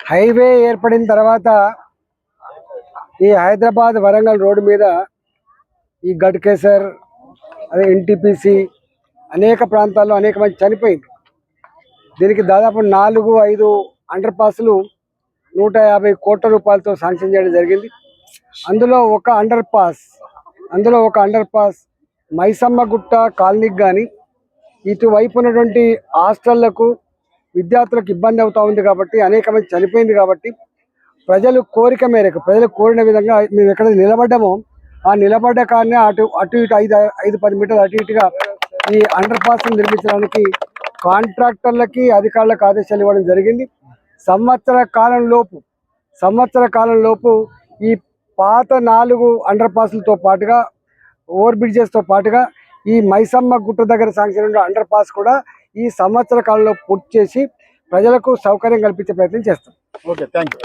Highway ఏర్పడిన తర్వాత ఈ హైదరాబాద్ వరంగల్ రోడ్డు మీద ఈ గడ్కేసర్ అదే ఎన్టీపీసీ అనేక ప్రాంతాల్లో అనేక మంది చనిపోయింది దీనికి దాదాపు నాలుగు ఐదు అండర్ పాస్లు నూట యాభై కోట్ల రూపాయలతో శాంక్షన్ చేయడం జరిగింది. అందులో ఒక అండర్ పాస్ అందులో ఒక అండర్ పాస్ మైసమ్మ గుట్ట కాలనీకి కానీ ఇటువైపు ఉన్నటువంటి హాస్టళ్ళకు విద్యార్థులకు ఇబ్బంది అవుతూ ఉంది కాబట్టి అనేక మంది చనిపోయింది కాబట్టి ప్రజలు కోరిక మేరకు ప్రజలు కోరిన విధంగా మేము ఎక్కడ నిలబడ్డామో ఆ నిలబడ్డ కానీ అటు అటు ఇటు ఐదు ఐదు పది మీటర్లు అటు ఇటుగా ఈ అండర్ పాస్ నిర్మించడానికి కాంట్రాక్టర్లకి అధికారులకు ఆదేశాలు ఇవ్వడం జరిగింది. సంవత్సర కాలంలోపు సంవత్సర కాలంలోపు ఈ పాత నాలుగు అండర్ పాస్లతో పాటుగా ఓవర్ బ్రిడ్జెస్తో పాటుగా ఈ మైసమ్మ గుట్ట దగ్గర శాంక్షన్ ఉన్న అండర్ పాస్ కూడా ఈ సంవత్సర కాలంలో పూర్తి చేసి ప్రజలకు సౌకర్యం కల్పించే ప్రయత్నం చేస్తాం. Okay thank you